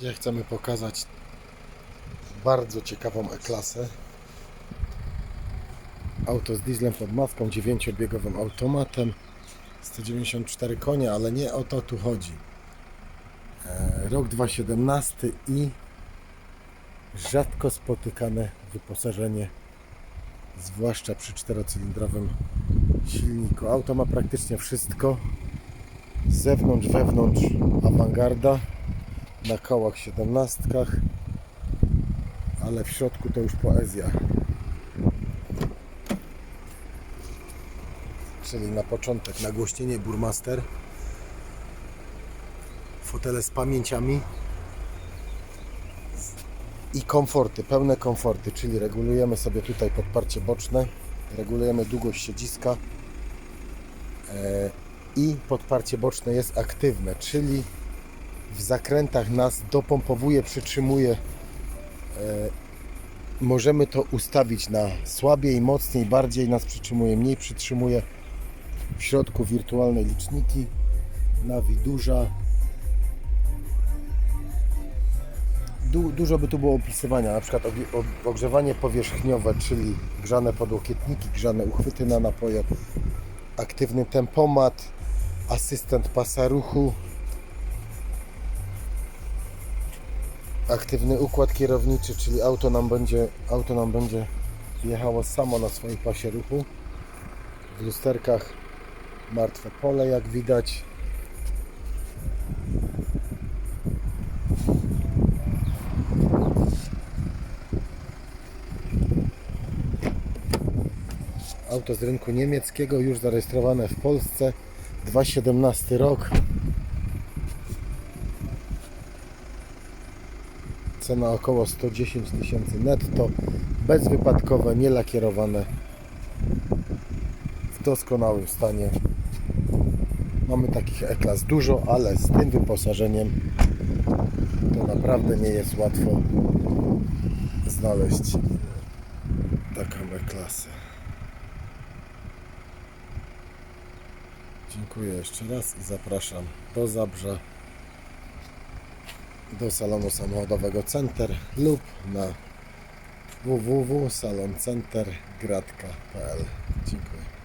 Dzisiaj chcemy pokazać bardzo ciekawą E-klasę. Auto z dieslem pod maską, 9-biegowym automatem, 194 konie, ale nie o to tu chodzi. E, Rok 2017 i rzadko spotykane wyposażenie, zwłaszcza przy czterocylindrowym silniku. Auto ma praktycznie wszystko. Z zewnątrz, wewnątrz awangarda na kołach 17, ale w środku to już poezja. Czyli na początek nagłośnienie Burmaster, fotele z pamięciami i komforty, pełne komforty, czyli regulujemy sobie tutaj podparcie boczne, regulujemy długość siedziska e, i podparcie boczne jest aktywne, czyli w zakrętach nas dopompowuje, przytrzymuje. E, możemy to ustawić na słabiej, mocniej, bardziej nas przytrzymuje, mniej przytrzymuje. W środku wirtualne liczniki, nawi duża. Du, dużo by tu było opisywania, na przykład ogrzewanie powierzchniowe, czyli grzane podłokietniki, grzane uchwyty na napoje, aktywny tempomat, asystent pasa ruchu, aktywny układ kierowniczy, czyli auto nam będzie, auto nam będzie jechało samo na swoim pasie ruchu. W lusterkach martwe pole, jak widać. Auto z rynku niemieckiego, już zarejestrowane w Polsce. 2017 rok. Cena około 110 tysięcy netto, bezwypadkowe, nielakierowane, w doskonałym stanie. Mamy takich E-klas dużo, ale z tym wyposażeniem to naprawdę nie jest łatwo znaleźć taką E-klasę. Dziękuję jeszcze raz i zapraszam do Zabrza do salonu samochodowego Center lub na www.saloncenter.pl Dziękuję.